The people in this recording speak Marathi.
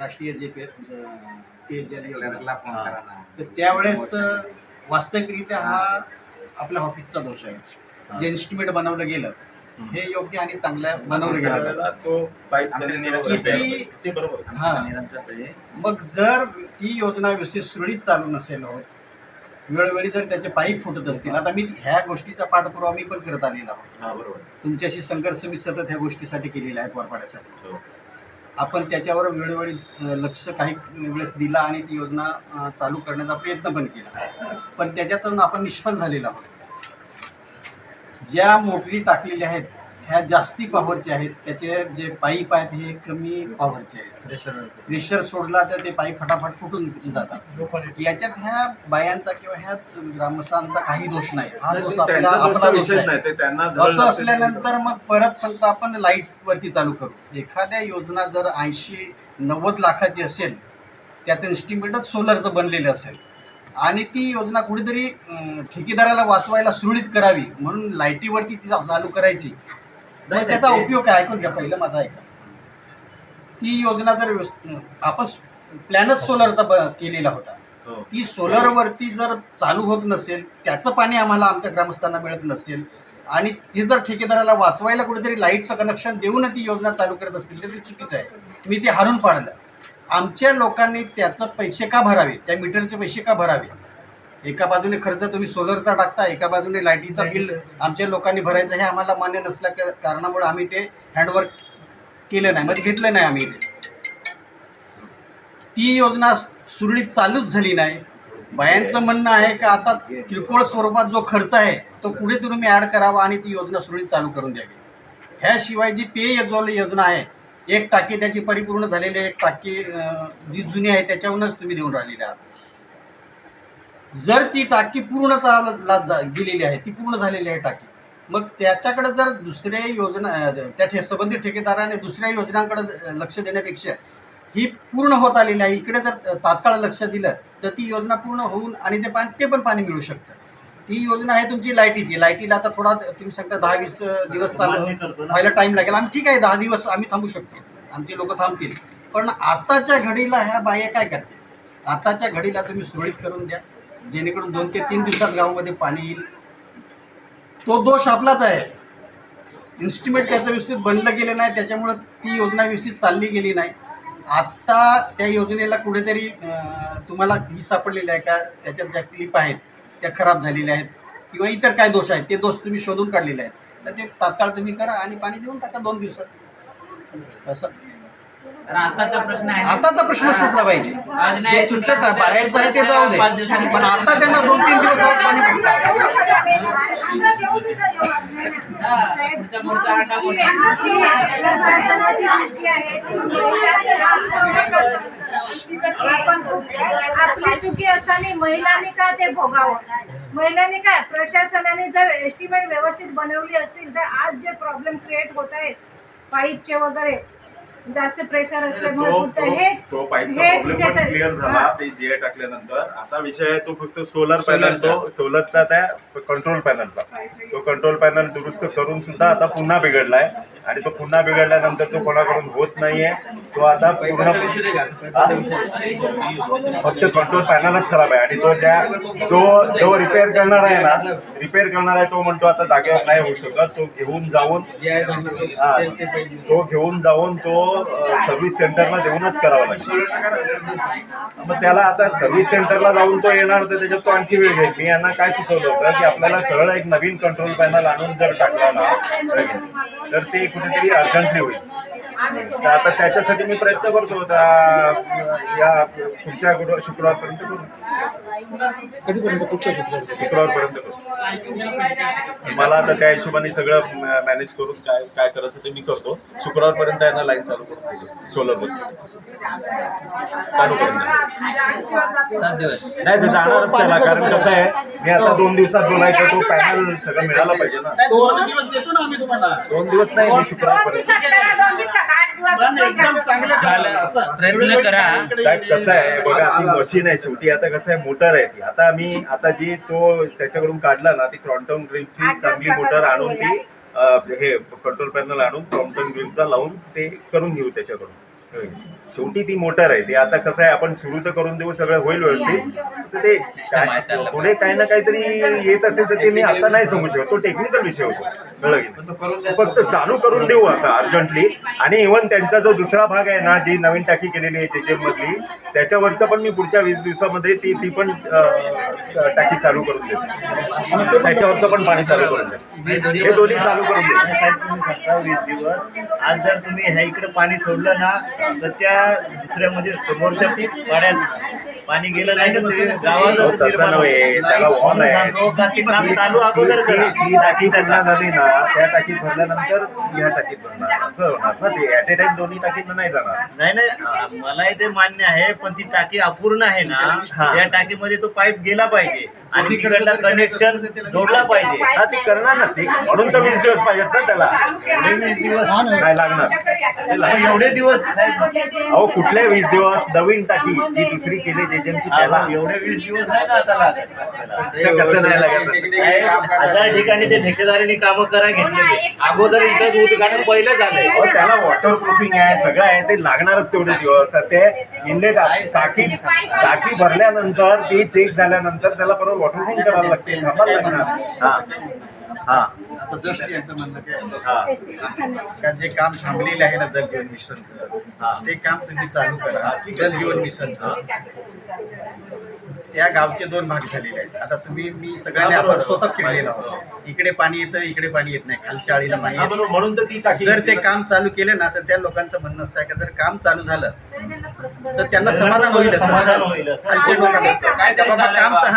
राष्ट्रीय जे पे ज- पेयजल योजना क्लर्कला फोन हा. करा ना. तर त्यावेळेस वास्तविकरित्या हा आपल्या ऑफिसचा दोष आहे. जे इन्स्ट्रुमेंट बनवलं गेलं हे योग्य आणि चांगलं बनवलं गेलं. तो ते हा. मग जर ती योजना व्यवस्थित सुरळीत चालू नसेल होत वेळोवेळी जर त्याचे पाईप फुटत असतील आता मी ह्या गोष्टीचा पाठपुरावा मी पण करत आलेला आहोत. हा बरोबर. तुमच्याशी संघर्ष मी सतत ह्या गोष्टीसाठी केलेला आहे पोरपाड्यासाठी हो. आपण त्याच्यावर वेळोवेळी लक्ष काही वेळेस दिला आणि ती योजना चालू करण्याचा प्रयत्न पण केला. पण त्याच्यातून आपण निष्फळ झालेलो आहोत. ज्या मोटरी टाकलेल्या आहेत ह्या जास्ती पॉवरच्या आहेत. त्याचे जे पाईप आहेत हे कमी पॉवरचे आहेत. प्रेशर सोडला तर ते पाईप फटाफट फुटून जातात. याच्यात ह्या बायांचा किंवा ह्या ग्रामस्थांचा काही दोष नाही. हा दोष आपला आपला दोष नाही. असं. असल्यानंतर मग परत सांगतो आपण लाइट वरती चालू करू. एखाद्या योजना जर ऐंशी नव्वद लाखाची असेल त्याचं इन्स्टिमेटच सोलरचं बनलेलं असेल आणि ती योजना कुठेतरी ठेकेदाराला वाचवायला सुरळीत करावी म्हणून लाईटीवरती ती चालू करायची मग त्याचा उपयोग काय? ऐकून घ्या पहिलं माझा ऐका. ती योजना जर व्यवस्थ- आपण प्लॅनच सोलरचा ब- केलेला होता. हो. ती सोलरवरती जर चालू होत नसेल त्याचं पाणी आम्हाला आमच्या ग्रामस्थांना मिळत नसेल आणि ती जर ठेकेदाराला वाचवायला कुठेतरी लाईटचं कनेक्शन देऊन ती योजना चालू करत असतील तर ते चुकीचं आहे. मी ते हारून पाडलं. आमच्या लोकांनी त्याचं पैसे का भरावे? त्या मीटरचे पैसे का भरावे? एका बाजूने खर्च तुम्ही सोलरचा टाकता एका बाजूने लाईटीचा बिल आमच्या लोकांनी भरायचं हे आम्हाला मान्य नसल्या कार- कारणामुळे आम्ही ते हँडवर्क केलं नाही म्हणजे घेतलं नाही आम्ही ते. ती योजना सुरळीत चालूच झाली नाही. बायांचं म्हणणं आहे का आता किरकोळ स्वरूपात जो खर्च आहे तो पुढे तुम्ही ॲड करावा आणि ती योजना सुरळीत चालू करून द्यावी. ह्याशिवाय जी पेय योजना आहे एक टाकी त्याची परिपूर्ण झालेली एक टाकी जी जुनी आहे त्याच्याहूनच तुम्ही देऊन राहिलेले आहात. जर ती टाकी पूर्ण जा गेलेली आहे ती पूर्ण झालेली आहे टाकी मग त्याच्याकडे जर दुसऱ्या योजना त्या ठे संबंधित ठेकेदाराने दुसऱ्या योजनांकडे लक्ष देण्यापेक्षा ही पूर्ण होत आलेली आहे इकडे जर तात्काळ लक्ष दिलं तर ती योजना पूर्ण होऊन आणि ते पाणी ते पण पाणी मिळू शकतं. ती योजना आहे तुमची लाईटीची. लाईटीला आता थोडा तुम्ही सांगता दहा वीस दिवस चालू व्हायला टाईम लागेल. आम्ही ठीक आहे दहा दिवस आम्ही थांबू शकतो. आमचे लोक थांबतील. पण आताच्या घडीला ह्या बाया काय करतील? आताच्या घडीला तुम्ही सुरळीत करून द्या. जेणेकरून दोन ते तीन दिवसात गावामध्ये पाणी येईल. तो दोष आपलाच आहे. इन्स्ट्रुमेंट त्याचं व्यवस्थित बनलं गेलं नाही त्याच्यामुळं ती योजना व्यवस्थित चालली गेली नाही. आत्ता त्या योजनेला कुठेतरी तुम्हाला ही सापडलेली आहे का? त्याच्यात ज्या क्लिप आहेत त्या खराब झालेल्या आहेत किंवा इतर काय दोष आहेत ते दोष तुम्ही शोधून काढलेले आहेत. तर ते तात्काळ तुम्ही करा आणि पाणी देऊन टाका दोन दिवसात. असं. आताचा प्रश्न आहे. आताचा प्रश्न सुटला पाहिजे. आज नाही जे. बाहेरचं आहे ते जाऊ दे. पाच दिवसांनी पण आता त्यांना दोन तीन दिवस पाणी आहे आपली चुकी असताना महिलांनी का ते भोगावं? महिलांनी काय? प्रशासनाने जर एस्टिमेट व्यवस्थित बनवली असतील तर आज जे प्रॉब्लेम क्रिएट होत आहेत पाईपचे वगैरे जास्त प्रेशर असल्यामुळे तो कुठं हे तो पाईपचा हे प्रॉब्लेम पण कुठेतरी- क्लिअर झाला हा. ते जे टाकल्यानंतर आता विषय आहे तो फक्त सोलर सोलरचा. पॅनल तो सोलरचा त्या कंट्रोल पॅनलचा तो कंट्रोल पॅनल दुरुस्त करून सुद्धा आता पुन्हा बिघडलाय आणि तो पुन्हा बिघडल्यानंतर तो कोणाकडून होत नाहीये. तो आता पूर्ण फक्त कंट्रोल पॅनलच खराब आहे. आणि तो ज्या जो जो रिपेअर करणार आहे ना रिपेअर करणार आहे तो म्हणतो आता जागेवर नाही होऊ शकत. तो घेऊन जाऊन तो घेऊन जाऊन तो सर्व्हिस सेंटरला देऊनच करावा लागेल. मग त्याला आता सर्व्हिस सेंटरला जाऊन तो येणार तर त्याच्यात तो आणखी वेळ घेईल. मी यांना काय सुचवलं होतं की आपल्याला सरळ एक नवीन कंट्रोल पॅनल आणून जर टाकला ना तर ते कुठेतरी अर्जंटली होईल. तर आता त्याच्यासाठी मी प्रयत्न करतो. आता या पुढच्या गुरु- शुक्रवारपर्यंत करू? शुक्रवारपर्यंत. करू. मला आता त्या हिशोबाने सगळं मॅनेज करून काय काय करायचं ते मी करतो. शुक्रवारपर्यंत यांना लाईन चालू करून सोलर चालू करून देतो. सात दिवस. नाही ते जाणारच त्याला कारण कसं आहे मी आता दोन दिवसात बोलायचं तो पॅनल सगळं मिळाला पाहिजे ना. दोन दिवस देतो ना आम्ही तुम्हाला. दोन दिवस नाही मी शुक्रवारपर्यंत. पण एकदम चांगलं करा. असं. प्रयत्न करा. साहेब कसं आहे? बघा ती मशीन आहे शेवटी. आता कसं आहे मोटर आहे ती. आता आम्ही आता जी तो त्याच्याकडून काढला ना ती क्रॉन्टम ग्रिलची चांगली मोटर आणून ती अं, हे कंट्रोल पॅनल आणून क्रॉम्प्टन ग्रिलचा लावून ते करून घेऊ त्याच्याकडून. शेवटी ती मोटर आहे. ते आता कसं आहे आपण सुरू तर करून देऊ सगळं होईल व्यवस्थित. तर ते. पुढे काही ना काहीतरी येत असेल तर ते मी आता नाही सांगू शकत. तो टेक्निकल विषय होतो. कळलं की नाही? फक्त चालू करून देऊ आता अर्जंटली आणि इव्हन त्यांचा जो दुसरा भाग आहे ना जी नवीन टाकी केलेली आहे जेजेम मधली त्याच्यावरचं पण मी पुढच्या वीस दिवसामध्ये ती ती पण अं, टाकी चालू करून देतो. त्याच्यावरचं पण पाणी चालू करून देतो. हे दोन्ही चालू करून देतो. आणि साहेब तुम्ही सांगता वीस दिवस. आज जर तुम्ही ह्या इकडे पाणी सोडलं ना तर त्या दुसऱ्या म्हणजे समोरच्या पीक पाण्यात पाणी गेलं नाही ना ते हो, गावात तसं नव्हे. त्याला वॉल आहे. सांगतो का ते काम चालू अगोदर करा. ती टाकी पूर्ण झाली ना त्या टाकीत भरल्यानंतर ह्या टाकीत भरणार. असं होणार ना ते. ऍट ए टाइम दोन्ही टाकीत नाही जाणार. नाही नाही आ- मलाही ते मान्य आहे पण ती टाकी अपूर्ण आहे ना. हा. त्या टाकीमध्ये तो पाईप गेला पाहिजे. आणि तिकडला कनेक्शन जोडला पाहिजे. हा ती करणार ना ती. म्हणून तर वीस दिवस पाहिजेत ना त्याला. एवढे वीस दिवस नाही. लागणार. एवढे दिवस अहो कुठले वीस दिवस? नवीन टाकी जी दुसरी केली हा, त्याला. एवढे वीस दिवस नाही ना आता लागत असं कसं नाही लागत हजार ठिकाणी ते ठेकेदारीने कामं करा घेतलेले. अगोदर इथं उद्घाटन पहिलं झालंय. त्याला वॉटर प्रूफिंग आहे सगळं आहे. ते लागणारच तेवढे दिवस. ते इनलेट टाकी टाकी भरल्यानंतर ती चेक झाल्यानंतर त्याला परत करायला लागते. थांबायला लागणार हा हा. आता जस्ट यांचं म्हणणं काय? हा. का जे काम थांबलेले आहे ना जलजीवन मिशनचं ते काम तुम्ही चालू करा. जलजीवन मिशनचं. त्या गावचे दोन भाग झालेले आहेत. आता तुम्ही मी सगळ्यांनी आपण स्वतः फिरलेलो आहोत इकडे पाणी येतं इकडे पाणी येत नाही. खालच्या आळीला पाणी हा, येत. म्हणून तर ती जर ते काम चालू केले ना तर त्या लोकांचं म्हणणं असं आहे का जर काम चालू झालं तर त्यांना समाधान होईल समाधान होईल. खालच्या लोकांना. बाबा काम. हा